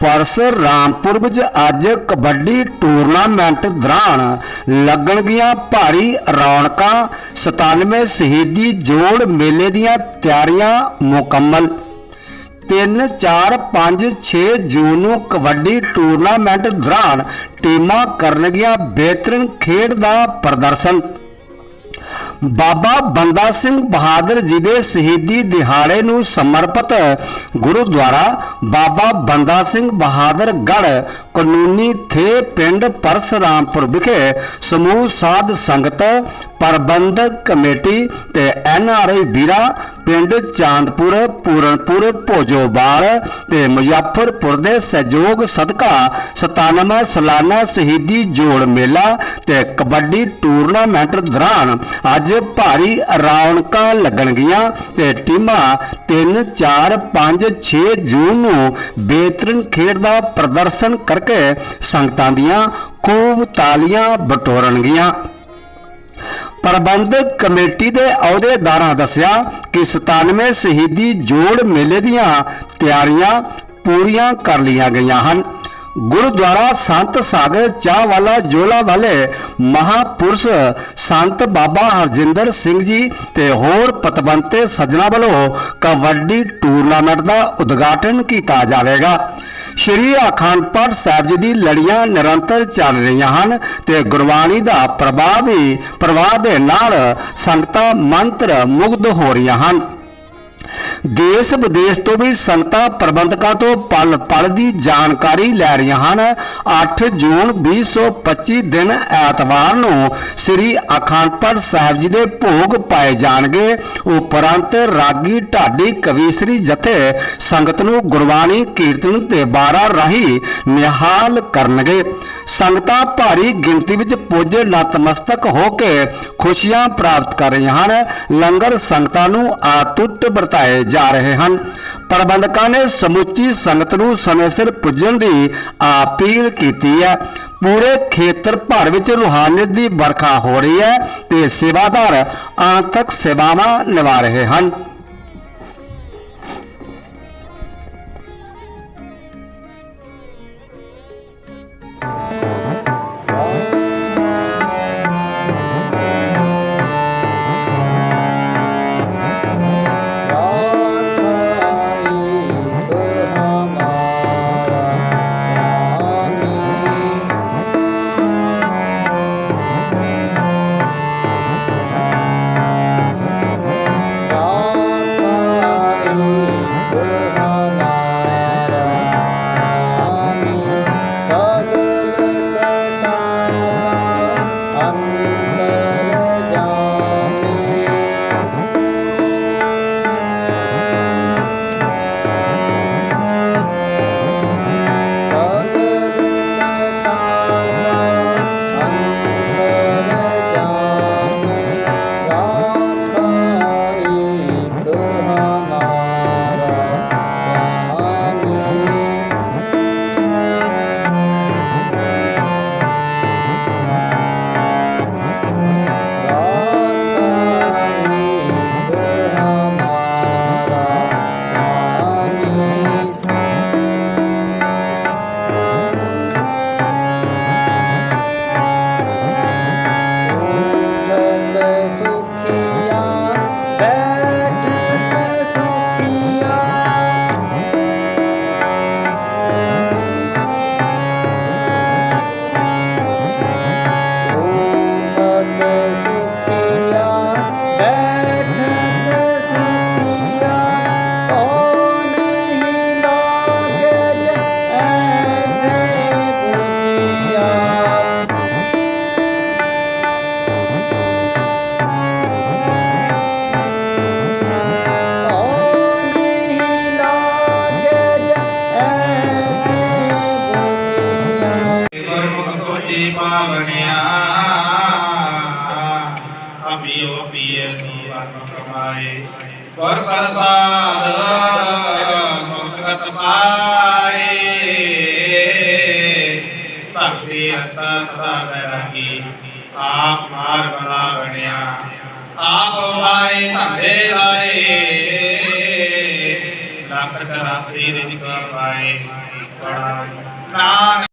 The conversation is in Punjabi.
ਪਰਸ ਰਾਮਪੁਰ ਵਿੱਚ ਅੱਜ ਕਬੱਡੀ ਟੂਰਨਾਮੈਂਟ ਦੌਰਾਨ ਲੱਗਣਗੀਆਂ ਭਾਰੀ ਰੌਣਕਾਂ 97 ਸ਼ਹੀਦੀ ਜੋੜ ਮੇਲੇ ਦੀਆਂ ਤਿਆਰੀਆਂ ਮੁਕੰਮਲ। 3 4 5 6 ਜੂਨ ਨੂੰ ਕਬੱਡੀ ਟੂਰਨਾਮੈਂਟ ਦੌਰਾਨ ਟੀਮਾਂ ਕਰਨਗੀਆਂ ਬਿਹਤਰੀਨ ਖੇਡ ਦਾ ਪ੍ਰਦਰਸ਼ਨ। ਬਾਬਾ ਬੰਦਾ ਸਿੰਘ ਬਹਾਦਰ ਜੀ ਦੇ ਸ਼ਹੀਦੀ ਦਿਹਾੜੇ ਨੂੰ ਸਮਰਪਿਤ ਗੁਰਦੁਆਰਾ ਬਾਬਾ ਬੰਦਾ ਸਿੰਘ ਬਹਾਦਰ ਗੜ ਕਾਨੂੰਨੀ ਥੇ ਪਿੰਡ ਪਰਸਰਾਮਪੁਰ ਵਿਖੇ ਸਮੂਹ ਸਾਧ ਸੰਗਤ, ਪ੍ਰਬੰਧਕ ਕਮੇਟੀ ਤੇ ਐਨ ਆਰ ਆਈ ਵੀਰਾ, ਪਿੰਡ ਚਾਂਦਪੁਰ, ਪੂਰਨਪੁਰ, ਭੋਜੋਵਾਲ ਤੇ ਮੁਜ਼ੱਫਰਪੁਰ ਦੇ ਸਹਿਯੋਗ ਸਦਕਾ 97ਵਾਂ ਸਾਲਾਨਾ ਸ਼ਹੀਦੀ ਜੋੜ ਮੇਲਾ ਤੇ ਕਬੱਡੀ ਟੂਰਨਾਮੈਂਟ ਦੌਰਾਨ ਅੱਜ ਭਾਰੀ ਰੌਣਕਾਂ ਲੱਗਣਗੀਆਂ ਤੇ ਟੀਮਾਂ 3 4 5 6 ਜੂਨ ਨੂੰ ਬਿਹਤਰੀਨ ਖੇਡ ਦਾ ਪ੍ਰਦਰਸ਼ਨ ਕਰਕੇ ਸੰਗਤਾਂ ਦੀਆਂ ਖੂਬ ਤਾਲੀਆਂ ਬਟੋਰਨਗੀਆਂ। ਪ੍ਰਬੰਧਕ ਕਮੇਟੀ ਦੇ ਅਹੁਦੇਦਾਰਾਂ ਦੱਸਿਆ ਕਿ 97 ਸ਼ਹੀਦੀ ਜੋੜ ਮੇਲੇ ਦੀਆਂ ਤਿਆਰੀਆਂ ਪੂਰੀਆਂ ਕਰ ਲਈਆਂ ਗਈਆਂ ਹਨ। ਗੁਰਦੁਆਰਾ ਸੰਤ ਸਾਗਰ ਚਾਹ ਵਾਲਾ ਜੋਲਾ ਵਾਲੇ ਮਹਾਪੁਰਸ਼ ਸੰਤ ਬਾਬਾ ਹਰਜਿੰਦਰ ਸਿੰਘ ਜੀ ਤੇ ਹੋਰ ਪਤਵੰਤੇ ਸੱਜਣਾ ਵੱਲੋਂ ਕਬੱਡੀ ਟੂਰਨਾਮੈਂਟ ਦਾ ਉਦਘਾਟਨ ਕੀਤਾ ਜਾਵੇਗਾ। ਸ਼੍ਰੀ ਅਖੰਡ ਪਾਠ ਸਾਹਿਬ ਜੀ ਦੀ ਲੜੀਆਂ ਨਿਰੰਤਰ ਚੱਲ ਰਹੀਆਂ ਹਨ ਤੇ ਗੁਰਬਾਣੀ ਦਾ ਪ੍ਰਭਾਵ ਵੀ ਪ੍ਰਵਾਹ ਦੇ ਨਾਲ ਸੰਗਤਾਂ ਮੰਤਰ ਮੁਗਧ ਹੋ ਰਹੀਆਂ ਹਨ। ਦੇਸ਼ ਵਿਦੇਸ਼ ਤੋਂ ਵੀ ਸੰਗਤਾਂ ਪ੍ਰਬੰਧਕਾਂ ਤੋਂ ਪਲ ਪਲ ਦੀ ਜਾਣਕਾਰੀ ਲੈ ਰਹੀਆਂ ਹਨ। 8 ਜੂਨ 2025 ਦਿਨ ਐਤਵਾਰ ਨੂੰ ਸ੍ਰੀ ਅਖੰਡ ਪਾਠ ਸਾਹਿਬ ਜੀ ਦੇ ਭੋਗ ਪਾਏ ਜਾਣਗੇ। ਉਪਰੰਤ ਰਾਗੀ ਢਾਡੀ ਕਵੀਸ਼ਰੀ ਜਥੇ ਸੰਗਤ ਨੂੰ ਗੁਰਬਾਣੀ ਕੀਰਤਨ ਤੇ ਬਾਰਾ ਰਾਹੀਂ ਨਿਹਾਲ ਕਰਨਗੇ। ਸੰਗਤਾਂ ਭਾਰੀ ਗਿਣਤੀ ਵਿੱਚ ਪੁੱਜ ਨਤਮਸਤਕ ਹੋ ਕੇ ਖੁਸ਼ੀਆਂ ਪ੍ਰਾਪਤ ਕਰ ਰਹੀਆਂ ਹਨ। ਲੰਗਰ ਸੰਗਤਾਂ ਨੂੰ ਆਤੁੱਟ ਵਰਤਾਏ ਜਾ ਰਹੇ ਹਨ। ਪ੍ਰਬੰਧਕਾਂ ਨੇ ਸਮੁੱਚੀ ਸੰਗਤ ਨੂੰ ਸਮੇਂ ਸਿਰ ਪੁੱਜਣ ਦੀ ਅਪੀਲ ਕੀਤੀ ਹੈ। ਪੂਰੇ ਖੇਤਰ ਭਰ ਵਿੱਚ ਰੂਹਾਨੀਅਤ ਦੀ ਵਰਖਾ ਹੋ ਰਹੀ ਹੈ ਤੇ ਸੇਵਾਦਾਰ ਆਂਤਕ ਸੇਵਾਵਾਂ ਨਿਭਾ ਰਹੇ ਹਨ। ਸੋਚੀ ਪਾਵਣਿਆ ਪੀਏ ਸੁਵਰਨ ਕਮਾਏ। ਗੁਰ ਪ੍ਰਸਾਦ ਮੁਕਤ ਪਾਏ। ਭਗਤੀ ਰਤਾ ਸਦਾ ਬੈਰਾਗੀ ਆਪ ਮਾਰ ਬਣਾ ਬਣਿਆ ਆਪ ਵਾਏ ਧੰਦੇ ਲਾਏ। ਲੱਖ ਅਤਰਾਸੀ ਰਿਜਕ ਪਾਏ ਬੜਾ ਨਾਮ